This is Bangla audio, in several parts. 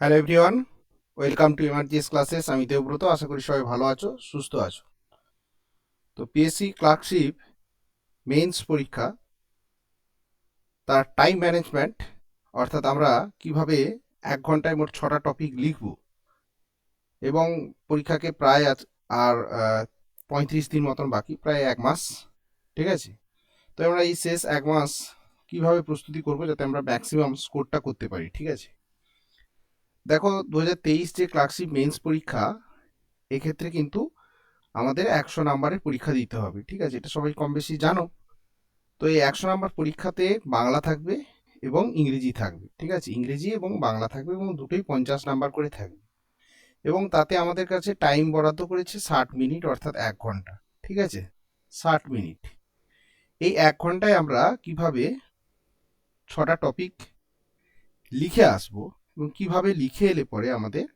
হ্যালো এভরিওয়ান ওয়েলকাম টু এমার্জিএস ক্লাসেস আমি দেবব্রত, আশা করি সবাই ভালো আছো, সুস্থ আছো। তো পিএসসি ক্লার্কশিপ মেন্স পরীক্ষা, তার টাইম ম্যানেজমেন্ট অর্থাৎ আমরা কীভাবে এক ঘন্টায় মোট ছটা টপিক লিখব, এবং পরীক্ষাকে প্রায় আজ, আর পঁয়ত্রিশ দিন মতন বাকি, প্রায় এক মাস, ঠিক আছে? তো আমরা এই শেষ এক মাস কীভাবে প্রস্তুতি করব যাতে আমরা ম্যাক্সিমাম স্কোরটা করতে পারি, ঠিক আছে? দেখো দু হাজার তেইশ যে ক্লার্কশিপ মেন্স পরীক্ষা, এক্ষেত্রে কিন্তু আমাদের একশো নাম্বারের পরীক্ষা দিতে হবে, ঠিক আছে? এটা সবাই কম বেশি জানো। তো এই একশো নাম্বার পরীক্ষাতে বাংলা থাকবে এবং ইংরেজি থাকবে, ঠিক আছে? ইংরেজি এবং বাংলা থাকবে এবং দুটোই পঞ্চাশ নাম্বার করে থাকবে। এবং তাতে আমাদের কাছে টাইম বরাদ্দ করেছে ষাট মিনিট অর্থাৎ এক ঘণ্টা, ঠিক আছে? ষাট মিনিট এই এক ঘন্টায় আমরা কীভাবে ছটা টপিক লিখে আসব এবং কীভাবে লিখে এলে পরে আমাদের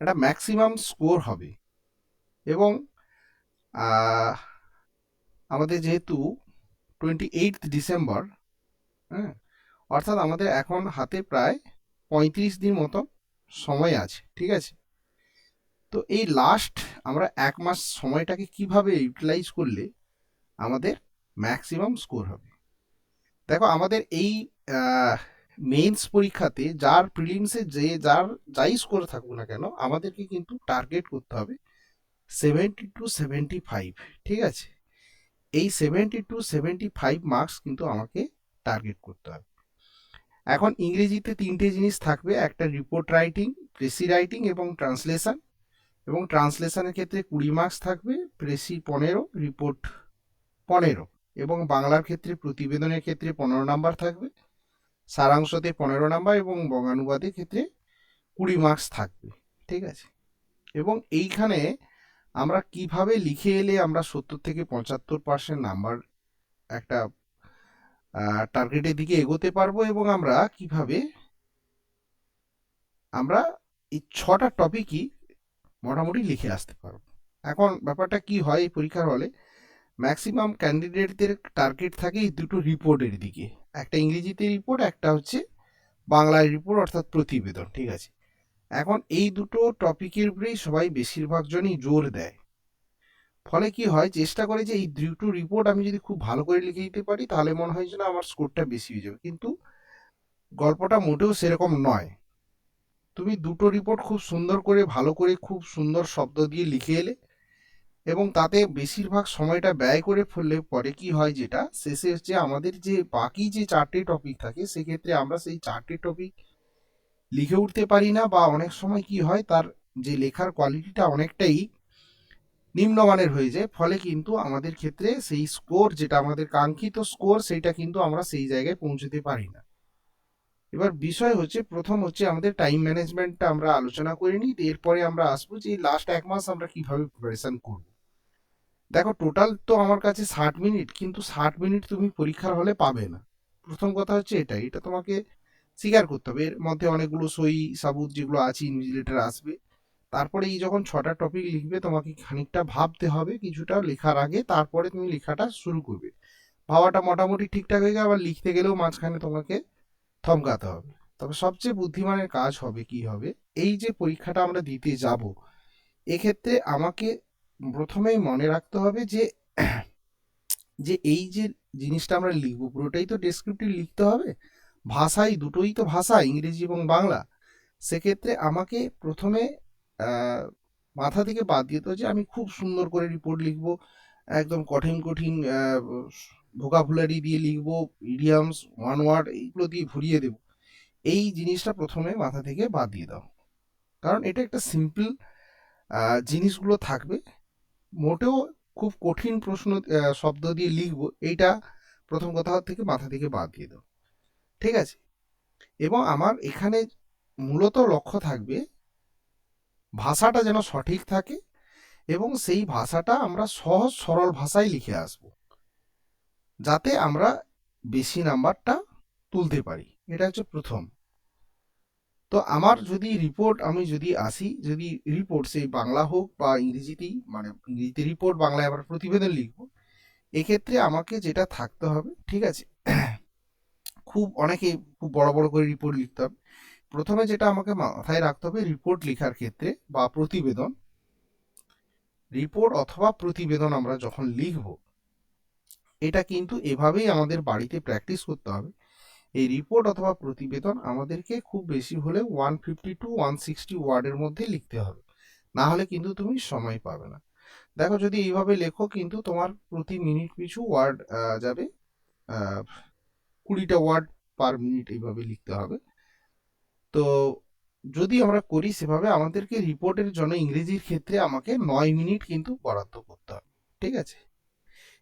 একটা ম্যাক্সিমাম স্কোর হবে। এবং আমাদের যেহেতু টোয়েন্টি এইট ডিসেম্বর হ্যাঁ অর্থাৎ আমাদের এখন হাতে প্রায় পঁয়ত্রিশ দিন মতো সময় আছে, ঠিক আছে? তো এই লাস্ট আমরা এক মাস সময়টাকে কীভাবে ইউটিলাইজ করলে আমাদের ম্যাক্সিমাম স্কোর হবে? দেখো, আমাদের এই মেন্স পরীক্ষাতে যার প্রিলিমসে যে যার যাই স্কোর থাকুক না কেন, আমাদেরকে কিন্তু টার্গেট করতে হবে সেভেন্টি টু সেভেন্টি ফাইভ ঠিক আছে? এই seventy two seventy five marks কিন্তু আমাকে টার্গেট করতে হবে। এখন ইংরেজিতে তিনটে জিনিস থাকবে, একটা রিপোর্ট রাইটিং প্রেসি রাইটিং এবং ট্রান্সলেশন এবং ট্রান্সলেশনের ক্ষেত্রে কুড়ি মার্কস থাকবে প্রেসি পনেরো রিপোর্ট পনেরো এবং বাংলার ক্ষেত্রে প্রতিবেদনের ক্ষেত্রে পনেরো নাম্বার থাকবে। সারাংশতে পনেরো নাম্বার এবং বঙ্গানুবাদের ক্ষেত্রে কুড়ি মার্কস থাকবে, ঠিক আছে? এবং এইখানে আমরা কীভাবে লিখে এলে আমরা সত্তর থেকে পঁচাত্তর পার্সেন্ট নাম্বার একটা টার্গেটের দিকে এগোতে পারব এবং আমরা কীভাবে, আমরা এই ছটা টপিকই মোটামুটি লিখে আসতে পারব। এখন ব্যাপারটা কি হয় এই পরীক্ষার হলে ম্যাক্সিমাম ক্যান্ডিডেটদের টার্গেট থাকে এই দুটো রিপোর্টের দিকে। একটা ইংরেজিতে রিপোর্ট একটা হচ্ছে বাংলায় রিপোর্ট অর্থাৎ প্রতিবেদন, ঠিক আছে? এখন এই দুটো টপিকের উপরেই সবাই বেশিরভাগ জনই জোর দেয়। ফলে কি হয়, চেষ্টা করে যে এই দুটো রিপোর্ট আমি যদি খুব ভালো করে লিখে দিতে পারি, তাহলে মনে হয় যেন আমার স্কোরটা বেশি হয়ে যাবে। কিন্তু গল্পটা মোটেও সেরকম নয়। তুমি দুটো রিপোর্ট খুব সুন্দর করে, ভালো করে, খুব সুন্দর শব্দ দিয়ে লিখে এলে এবং তাতে বেশিরভাগ সময়টা ব্যয় করে ফেললে পরে কি হয় যেটা? শেষে যে আমাদের যে বাকি যে চারটে টপিক থাকে, সেক্ষেত্রে আমরা সেই চারটে টপিক লিখে উঠতে পারি না বা অনেক সময় কি হয়, তার যে লেখার কোয়ালিটিটা অনেকটাই নিম্নমানের হয়ে যায়। ফলে কিন্তু আমাদের ক্ষেত্রে সেই স্কোর যেটা, আমাদের কাঙ্ক্ষিত স্কোর সেইটা কিন্তু আমরা সেই জায়গায় পৌঁছতে পারি না। এবার বিষয় হচ্ছে, প্রথম হচ্ছে আমাদের টাইম ম্যানেজমেন্টটা আমরা আলোচনা করে নিই, এরপরে আমরা আসব যে লাস্ট এক মাস আমরা কীভাবে প্রিপারেশন করব। দেখো টোটাল তো আমার কাছে ষাট মিনিট, কিন্তু ষাট মিনিট তুমি পরীক্ষার হলে পাবে না। প্রথম কথা হচ্ছে এটা এটা তোমাকে স্বীকার করতে হবে। এর মধ্যে অনেকগুলো সই, সাবুত যেগুলো আছে ইনভিজিলেটার আসবে। তারপরে এই যখন ছটা টপিক লিখবে, তোমাকে খানিকটা ভাবতে হবে, কিছুটা লেখার আগে, তারপরে তুমি লেখাটা শুরু করবে। ভাবাটা মোটামুটি ঠিকঠাক হয়ে গেলে, আবার লিখতে গেলেও মাঝখানে তোমাকে থমকাতে হবে। তবে সবচেয়ে বুদ্ধিমানের কাজ হবে কি হবে? এই যে পরীক্ষাটা আমরা দিতে যাব, এক্ষেত্রে আমাকে প্রথমেই মনে রাখতে হবে যে যে এই যে জিনিসটা আমরা লিখব, পুরোটাই তো ডেসক্রিপটিভ লিখতে হবে। ভাষাই, দুটোই তো ভাষা, ইংরেজি এবং বাংলা। সেক্ষেত্রে আমাকে প্রথমে মাথা থেকে বাদ দিতে যে আমি খুব সুন্দর করে রিপোর্ট লিখব, একদম কঠিন কঠিন ভোকাবুলারি দিয়ে লিখব ইডিয়ামস ওয়ান ওয়ার্ড এইগুলো দিয়ে ভরিয়ে দেবো। এই জিনিসটা প্রথমে মাথা থেকে বাদ দিয়ে দাও। কারণ এটা একটা সিম্পল জিনিসগুলো থাকবে। মোটেও খুব কঠিন প্রশ্ন শব্দ দিয়ে লিখব, এইটা প্রথম কথা থেকে মাথা থেকে বাদ দিয়ে দাও ঠিক আছে? এবং আমার এখানে মূলত লক্ষ্য থাকবে, ভাষাটা যেন সঠিক থাকে এবং সেই ভাষাটা আমরা সহজ সরল ভাষায় লিখে আসব, যাতে আমরা বেশি নাম্বারটা তুলতে পারি। এটা হচ্ছে প্রথম। তো আমার যদি রিপোর্ট আমি যদি আসি যদি রিপোর্ট সেই বাংলা হোক বা ইংরেজিতেই মানে ইংরেজিতে রিপোর্ট বাংলায় আবার প্রতিবেদন লিখব এক্ষেত্রে আমাকে যেটা থাকতে হবে ঠিক আছে? খুব অনেকে খুব বড় বড় করে রিপোর্ট লিখতে হবে। প্রথমে যেটা আমাকে মাথায় রাখতে হবে রিপোর্ট লেখার ক্ষেত্রে বা প্রতিবেদন রিপোর্ট অথবা প্রতিবেদন আমরা যখন লিখব এটা কিন্তু এভাবেই আমাদের বাড়িতে প্র্যাকটিস করতে হবে। এই রিপোর্ট অথবা প্রতিবেদন আমাদেরকে খুব বেশি হলে one fifty to one sixty ওয়ার্ডের মধ্যে লিখতে হবে। না হলে কিন্তু তুমি সময় পাবে না। দেখো, যদি এইভাবে লেখো কিন্তু তোমার প্রতি মিনিট পিছু ওয়ার্ড যাবে কুড়িটা ওয়ার্ড পার মিনিট এইভাবে লিখতে হবে। তো যদি আমরা করি সেভাবে আমাদেরকে রিপোর্টের জন্য ইংরেজির ক্ষেত্রে আমাকে নয় মিনিট কিন্তু বরাদ্দ করতে হবে, ঠিক আছে?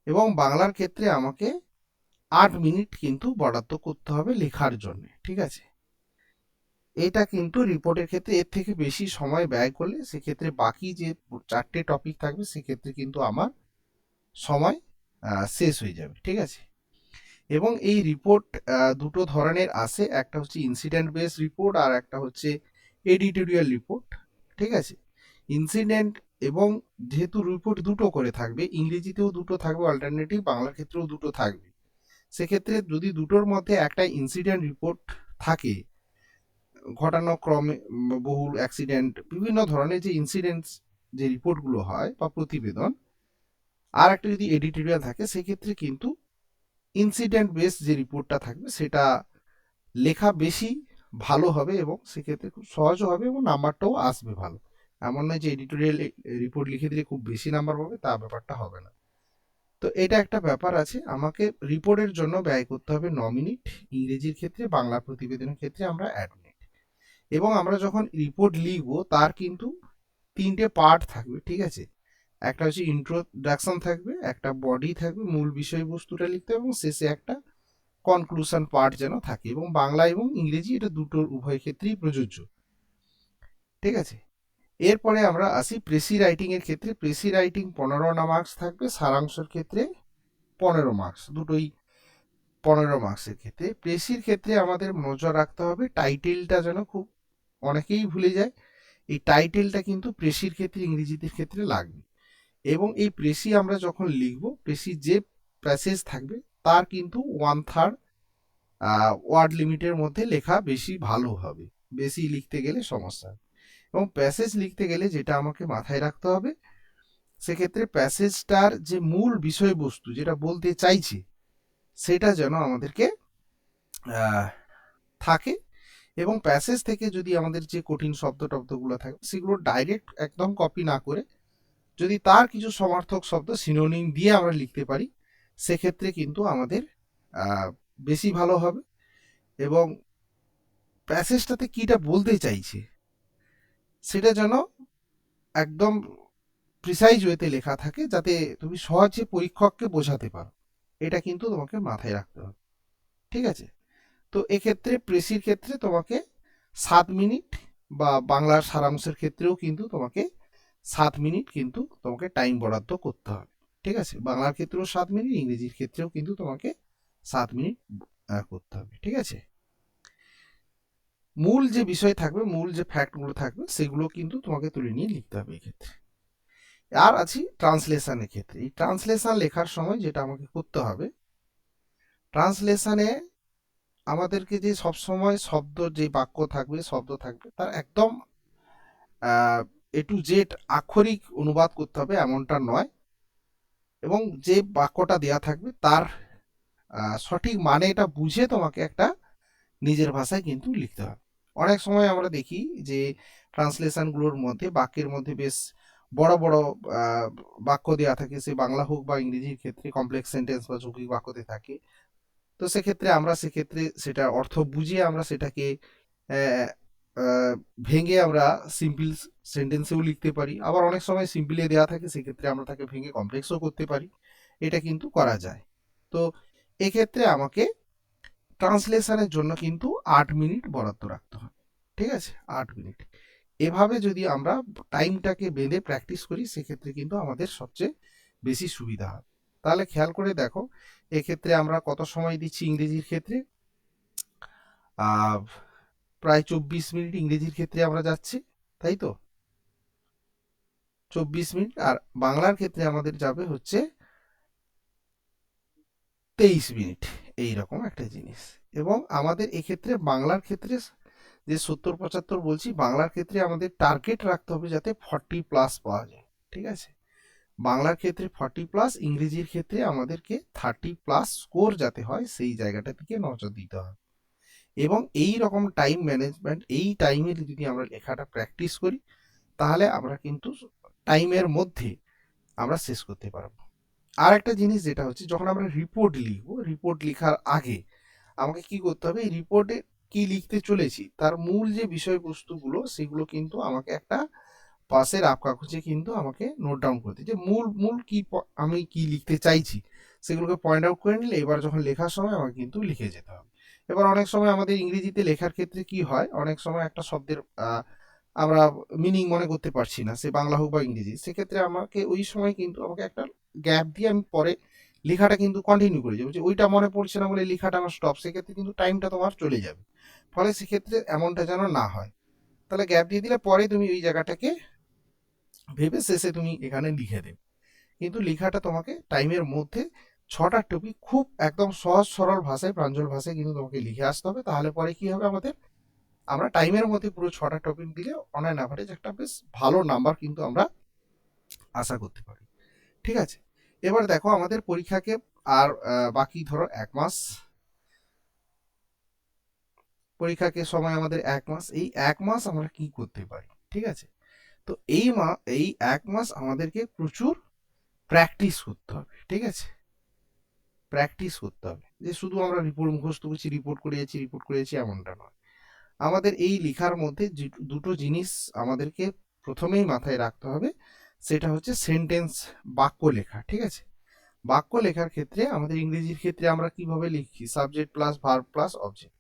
এবং বাংলার ক্ষেত্রে আমাকে আট মিনিট কিন্তু বরাদ্দ করতে হবে লেখার জন্য, ঠিক আছে? এটা কিন্তু রিপোর্টের ক্ষেত্রে এর থেকে বেশি সময় ব্যয় করলে সেক্ষেত্রে বাকি যে চারটে টপিক থাকবে সেক্ষেত্রে কিন্তু আমার সময় শেষ হয়ে যাবে, ঠিক আছে? এবং এই রিপোর্ট দুটো ধরনের আসে একটা হচ্ছে ইনসিডেন্ট বেস রিপোর্ট আর একটা হচ্ছে এডিটোরিয়াল রিপোর্ট ঠিক আছে? ইনসিডেন্ট এবং যেহেতু রিপোর্ট দুটো করে থাকবে, ইংরেজিতেও দুটো থাকবে অল্টারনেটিভ বাংলার ক্ষেত্রেও দুটো থাকবে সেক্ষেত্রে যদি দুটোর মধ্যে একটা ইনসিডেন্ট রিপোর্ট থাকে, ঘটানো ক্রমে বহুল অ্যাক্সিডেন্ট বিভিন্ন ধরনের যে ইনসিডেন্টস যে রিপোর্টগুলো হয় বা প্রতিবেদন, আর একটা যদি এডিটোরিয়াল থাকে, সেক্ষেত্রে কিন্তু ইনসিডেন্ট বেস যে রিপোর্টটা থাকবে, সেটা লেখা বেশি ভালো হবে এবং সেক্ষেত্রে খুব সহজও হবে এবং নাম্বারটাও আসবে ভালো। এমন নয় যে এডিটোরিয়াল রিপোর্ট লিখে দিলে খুব বেশি নাম্বার পাবে, তা ব্যাপারটা হবে না। তো এটা একটা ব্যাপার আছে। আমাকে রিপোর্টের জন্য ব্যয় করতে হবে ন মিনিট ইংরেজির ক্ষেত্রে, বাংলা প্রতিবেদনের ক্ষেত্রে আমরা এক মিনিট এবং আমরা যখন রিপোর্ট লিখব, তার কিন্তু তিনটে পার্ট থাকবে, ঠিক আছে? একটা হচ্ছে ইন্ট্রোডাকশন থাকবে, একটা বডি থাকবে, মূল বিষয়বস্তুটা লিখতে হবে এবং শেষে একটা কনক্লুশন পার্ট যেন থাকে। এবং বাংলা এবং ইংরেজি এটা দুটোর উভয় ক্ষেত্রেই প্রযোজ্য। ঠিক আছে? এরপরে আমরা আসি প্রেসি রাইটিং এর ক্ষেত্রে। প্রেসি রাইটিং পনেরো না মার্কস থাকবে, সারাংশের ক্ষেত্রে পনেরো মার্কস দুটোই পনেরো মার্কসের ক্ষেত্রে। প্রেসির ক্ষেত্রে আমাদের নজর রাখতে হবে, টাইটেলটা যেন খুব অনেকেই ভুলে যায়, এই টাইটেলটা কিন্তু প্রেসির ক্ষেত্রে, ইংরেজিদের ক্ষেত্রে লাগবে। এবং এই প্রেসি আমরা যখন লিখব প্রেসির যে প্যাসেজ থাকবে, তার কিন্তু ওয়ান থার্ড ওয়ার্ড লিমিটের মধ্যে লেখা বেশি ভালো হবে। বেশি লিখতে গেলে সমস্যা। এবং প্যাসেজ লিখতে গেলে যেটা আমাকে মাথায় রাখতে হবে, সেক্ষেত্রে প্যাসেজটার যে মূল বিষয়বস্তু যেটা বলতে চাইছে, সেটা যেন আমাদেরকে থাকে এবং প্যাসেজ থেকে যদি আমাদের যে কঠিন শব্দ টব্দগুলো থাকে, সেগুলো ডাইরেক্ট একদম কপি না করে যদি তার কিছু সমার্থক শব্দ সিনোনিম দিয়ে আমরা লিখতে পারি, সেক্ষেত্রে কিন্তু আমাদের বেশি ভালো হবে এবং প্যাসেজটাতে কিটা বলতে চাইছে সেটা যেন একদম প্রিসাইজ ওয়েতে লেখা থাকে যাতে তুমি সহজে পরীক্ষককে বোঝাতে পারো। এটা কিন্তু তোমাকে মাথায় রাখতে হবে। ঠিক আছে? তো এক্ষেত্রে প্রেসির ক্ষেত্রে তোমাকে সাত মিনিট বা বাংলার সারাংশের ক্ষেত্রেও কিন্তু তোমাকে সাত মিনিট কিন্তু তোমাকে টাইম বরাদ্দ করতে হবে। ঠিক আছে? বাংলার ক্ষেত্রেও সাত মিনিট, ইংরেজির ক্ষেত্রেও কিন্তু তোমাকে সাত মিনিট করতে হবে। ঠিক আছে? মূল যে বিষয় থাকবে, মূল যে ফ্যাক্টগুলো থাকবে, সেগুলো কিন্তু তোমাকে তুলে নিয়ে লিখতে হবে এক্ষেত্রে। আর আছি ট্রান্সলেশনের ক্ষেত্রে। এই ট্রান্সলেশন লেখার সময় যেটা আমাকে করতে হবে ট্রান্সলেশনে আমাদেরকে যে সব সময় শব্দ যে বাক্য থাকবে, শব্দ থাকবে, তার একদম এ টু জেড আক্ষরিক অনুবাদ করতে হবে, এমনটা নয়। এবং যে বাক্যটা দেয়া থাকবে, তার সঠিক মানে এটা বুঝে তোমাকে একটা নিজের ভাষায় কিন্তু লিখতে হবে। অনেক সময় আমরা দেখি যে ট্রান্সলেশনগুলোর মধ্যে, বাক্যের মধ্যে বেশ বড় বড় বাক্য দেওয়া থাকে। সে বাংলা হোক বা ইংরেজির ক্ষেত্রে কমপ্লেক্স সেন্টেন্স বা যৌগিক বাক্যতে থাকে। তো সেক্ষেত্রে আমরা সেক্ষেত্রে সেটার অর্থ বুঝিয়ে আমরা সেটাকে ভেঙে আমরা সিম্পল সেন্টেন্সেও লিখতে পারি। আবার অনেক সময় সিম্পলে দেওয়া থাকে, সেক্ষেত্রে আমরা তাকে ভেঙে কমপ্লেক্সও করতে পারি। এটা কিন্তু করা যায়। তো এক্ষেত্রে আমাকে ট্রান্সলেশনের জন্য কিন্তু আট মিনিট বরাদ্দ রাখতে হবে। ঠিক আছে? আট মিনিট। এভাবে যদি আমরা টাইমটাকে বেঁধে প্র্যাকটিস করি, সেক্ষেত্রে কিন্তু আমাদের সবচেয়ে বেশি সুবিধা হয়। তাহলে খেয়াল করে দেখো, এক্ষেত্রে আমরা কত সময় দিচ্ছি ইংরেজির ক্ষেত্রে? প্রায় চব্বিশ মিনিট ইংরেজির ক্ষেত্রে আমরা যাচ্ছি, তাই তো? চব্বিশ মিনিট, আর বাংলার ক্ষেত্রে আমাদের যাবে হচ্ছে তেইশ মিনিট। এই রকম একটা জিনিস। এবং আমাদের এক্ষেত্রে, বাংলার ক্ষেত্রে যে সত্তর, পঁচাত্তর বলছি, বাংলার ক্ষেত্রে আমাদের টার্গেট রাখতে হবে যাতে ফর্টি প্লাস পাওয়া যায়, ঠিক আছে? বাংলার ক্ষেত্রে ফর্টি প্লাস ইংরেজির ক্ষেত্রে আমাদেরকে থার্টি প্লাস স্কোর যাতে হয়, সেই জায়গাটা দিকে নজর দিতে হবে। এবং এই রকম টাইম ম্যানেজমেন্ট এই টাইমে যদি আমরা লেখাটা প্র্যাকটিস করি, তাহলে আমরা কিন্তু টাইমের মধ্যে আমরা শেষ করতে পারব। আর একটা জিনিস যেটা হচ্ছে, যখন আমরা রিপোর্ট লিখব রিপোর্ট লেখার আগে আমাকে কি করতে হবে? এই রিপোর্টে কি লিখতে চলেছি, তার মূল যে বিষয়বস্তুগুলো, সেগুলো কিন্তু আমাকে একটা পাশের আপ কাগজে কিন্তু আমাকে নোট ডাউন করতে যে মূল মূল কি আমি কি লিখতে চাইছি, সেগুলোকে পয়েন্ট আউট করে নিলে এবার যখন লেখার সময় আমাকে কিন্তু লিখে যেতে হবে। এবার অনেক সময় আমাদের ইংরেজিতে লেখার ক্ষেত্রে কি হয়? অনেক সময় একটা শব্দের আমরা মিনিং মনে করতে পারছি না, সে বাংলা হোক বা ইংরেজি। সেক্ষেত্রে আমাকে ওই সময় কিন্তু আমাকে একটা গ্যাপ দিয়ে আমি পরে লেখাটা কিন্তু কন্টিনিউ করে যাব। যে ওইটা মনে পড়ছে না বলে লেখাটা আমার স্টপ সেক্ষেত্রে কিন্তু টাইমটা তোমার চলে যাবে। ফলে সেক্ষেত্রে এমনটা যেন না হয়। তাহলে গ্যাপ দিয়ে দিলে পরে তুমি ওই জায়গাটাকে ভেবে শেষে তুমি এখানে লিখে দেবে। কিন্তু লেখাটা তোমাকে টাইমের মধ্যে ছটা টপিক খুব একদম সহজ সরল ভাষায়, প্রাঞ্জল ভাষায় কিন্তু তোমাকে লিখে আসতে হবে। তাহলে পরে কি হবে আমাদের আমরা টাইমের মধ্যে পুরো ছটা টপিক দিলে অনলাইন অ্যাভারেজ একটা বেশ ভালো নাম্বার কিন্তু আমরা আশা করতে পারি। ঠিক আছে? এবার দেখো আমাদের পরীক্ষাকে আর বাকি ধরো এক মাস। পরীক্ষাকে সময় আমাদের এক মাস। এই এক মাস আমরা কি করতে পারি? ঠিক আছে? তো এই মা, এই এক মাস আমাদেরকে প্রচুর প্র্যাকটিস করতে হবে। ঠিক আছে? প্র্যাকটিস করতে হবে। যে শুধু আমরা রিপোর্ট মুখস্থ করছি রিপোর্ট করে যাচ্ছি রিপোর্ট করে যাচ্ছি, এমনটা নয়। আমাদের এই লেখার মধ্যে দুটো জিনিস আমাদেরকে প্রথমেই মাথায় রাখতে হবে, সেটা হচ্ছে সেন্টেন্স বাক্য লেখা, ঠিক আছে? বাক্য লেখার ক্ষেত্রে আমাদের ইংরেজির ক্ষেত্রে আমরা কীভাবে লিখি? Subject plus verb plus object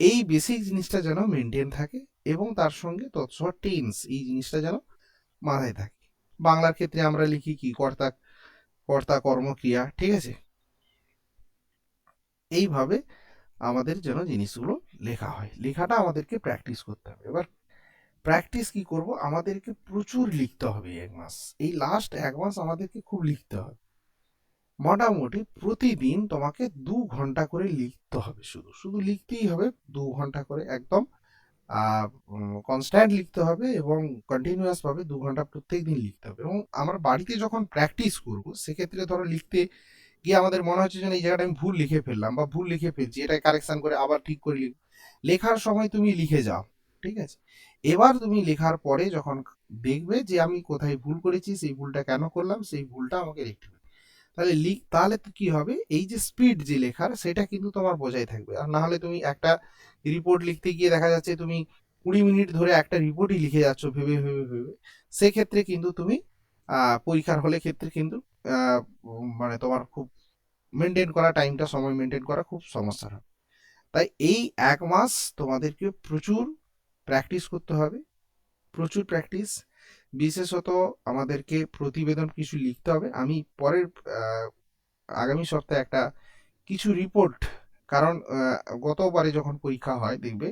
এই বেসিক জিনিসটা যেন মেনটেন থাকে এবং তার সঙ্গে তৎসহ টেন্স এই জিনিসটা যেন মাথায় থাকে। বাংলার ক্ষেত্রে আমরা লিখি কি? কর্তা কর্তা কর্মক্রিয়া, ঠিক আছে? এইভাবে আমাদের যেন জিনিসগুলো লেখা হয়। লেখাটা আমাদেরকে প্র্যাকটিস করতে হবে। এবার প্র্যাকটিস কি করব? আমাদেরকে প্রচুর লিখতে হবে এক মাস। এই লাস্ট এক মাস আমাদেরকে খুব লিখতে হবে। মোটামুটি প্রতিদিন তোমাকে দু ঘণ্টা করে লিখতে হবে শুধু। শুধু লিখতেই হবে, দু ঘণ্টা করে একদম কনস্ট্যান্ট লিখতে হবে এবং কন্টিনিউয়াস ভাবে দু ঘণ্টা প্রত্যেক দিন লিখতে হবে। এবং আমরা বাড়িতে যখন প্র্যাকটিস করব, সেক্ষেত্রে ধরো লিখতে গিয়ে আমাদের মনে হচ্ছে যে এই জায়গাটা আমি ভুল লিখে ফেললাম বা ভুল লিখে ফেলছি এটা কারেকশন করে আবার ঠিক করে লিখ লেখার সময় তুমি লিখে যাও, ঠিক আছে? এবার তুমি লেখার পরে যখন দেখবে যে আমি কোথায় ভুল করেছি, সেই ভুলটা কেন করলাম, সেই ভুলটা আমাকে লিখতে হবে। তাহলে লিখ, তাহলে তো কি হবে? এই যে স্পিড যে লেখার, সেটা কিন্তু তোমার বজায় থাকবে। আর না হলে তুমি একটা রিপোর্ট লিখতে গিয়ে দেখা যাচ্ছে তুমি কুড়ি মিনিট ধরে একটা রিপোর্টই লিখে যাচ্ছ ভেবে ভেবে ভেবে সেক্ষেত্রে কিন্তু তুমি পরীক্ষার হলে ক্ষেত্রে কিন্তু মানে তোমার খুব মেনটেন করা টাইমটা সময় মেনটেন করা খুব সমস্যা হবে তাই এই এক মাস তোমাদেরকে প্রচুর প্র্যাকটিস করতে হবে। প্রচুর প্র্যাকটিস বিশেষত আমাদেরকে প্রতিবেদন কিছু লিখতে হবে। আমি পরের আগামী সপ্তাহে একটা কিছু রিপোর্ট কারণ গতবারে যখন পরীক্ষা হয়, দেখবে,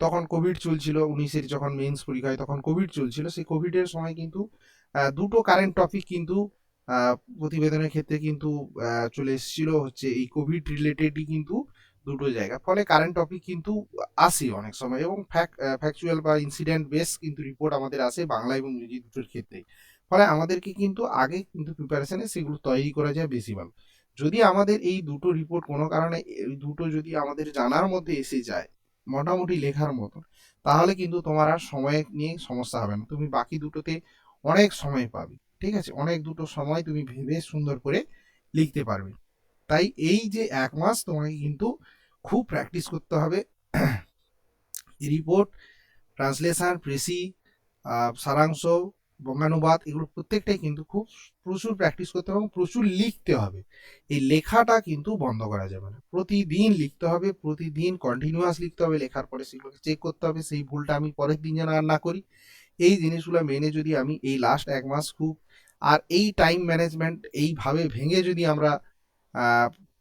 তখন কোভিড চলছিল, উনিশের যখন মেন্স পরীক্ষা হয়, তখন কোভিড চলছিল। সেই কোভিডের সময় কিন্তু দুটো কারেন্ট টপিক কিন্তু প্রতিবেদনের ক্ষেত্রে কিন্তু চলে এসেছিল হচ্ছে এই কোভিড রিলেটেডই কিন্তু দুটো জায়গা। ফলে কারেন্ট টপিক কিন্তু আসে অনেক সময় এবং ফ্যাকচুয়াল বা ইনসিডেন্ট বেস কিন্তু রিপোর্ট আমাদের আসে বাংলা এবং ইংরেজি দুটোর ক্ষেত্রেই ফলে আমাদেরকে কিন্তু আগে কিন্তু প্রিপারেশনে সেগুলো তৈরি করা যায় বেশি ভালো। যদি আমাদের এই দুটো রিপোর্ট কোনো কারণে দুটো যদি আমাদের জানার মধ্যে এসে যায়, মোটামুটি লেখার মতো, তাহলে কিন্তু তোমার আর সময় নিয়ে সমস্যা হবে না। তুমি বাকি দুটোতে অনেক সময় পাবে। ঠিক আছে? অনেক দুটো সময় তুমি ভেবে সুন্দর করে লিখতে পারবে। তাই এই যে এক মাস তোমাকে কিন্তু খুব প্র্যাকটিস করতে হবে। রিপোর্ট ট্রান্সলেশন প্রেসি সারাংশ, বঙ্গানুবাদ এগুলো প্রত্যেকটাই কিন্তু খুব প্রচুর প্র্যাকটিস করতে হবে এবং প্রচুর লিখতে হবে। এই লেখাটা কিন্তু বন্ধ করা যাবে না। প্রতিদিন লিখতে হবে, প্রতিদিন কন্টিনিউয়াস লিখতে হবে, লেখার পরে সেগুলোকে চেক করতে হবে, সেই ভুলটা আমি পরের দিন যেন আর না করি। এই জিনিসগুলো মেনে যদি আমি এই লাস্ট এক মাস খুব আর এই টাইম ম্যানেজমেন্ট এইভাবে ভেঙে যদি আমরা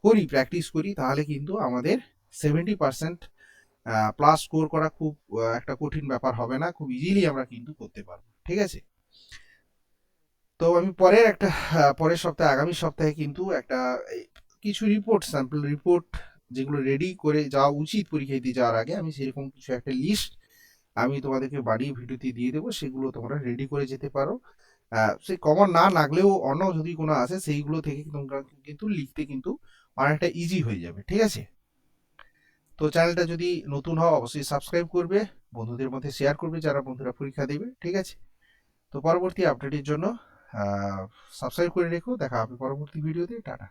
করি প্র্যাকটিস করি, তাহলে কিন্তু আমাদের সেভেন্টি পার্সেন্ট প্লাস স্কোর করা খুব একটা কঠিন ব্যাপার হবে না, খুব ইজিলি আমরা কিন্তু করতে পারব, ঠিক আছে? তো আমি পরের একটা পরের সপ্তাহে, আগামী সপ্তাহে কিন্তু একটা কিছু রিপোর্ট স্যাম্পল রিপোর্ট যেগুলো রেডি করে যাওয়া উচিত পরীক্ষা দিতে যাওয়ার আগে, আমি সেরকম কিছু একটা লিস্ট আমি তোমাদেরকে বাড়িয়ে ভিডিওতে দিয়ে দেবো, সেগুলো তোমরা রেডি করে যেতে পারো। সেই কমন না লাগলেও অন্য যদি কোনো আসে, সেইগুলো থেকে কিন্তু লিখতে কিন্তু অনেকটা ইজি হয়ে যাবে, ঠিক আছে? তো চ্যানেলটা যদি নতুন হও, অবশ্যই সাবস্ক্রাইব করবে, বন্ধুদের মধ্যে শেয়ার করবে, যারা বন্ধুরা পরীক্ষা দেবে, ঠিক আছে? তো পরবর্তী আপডেটের জন্য সাবস্ক্রাইব করে রেখো, দেখা হবে পরবর্তী ভিডিওতে টাটা।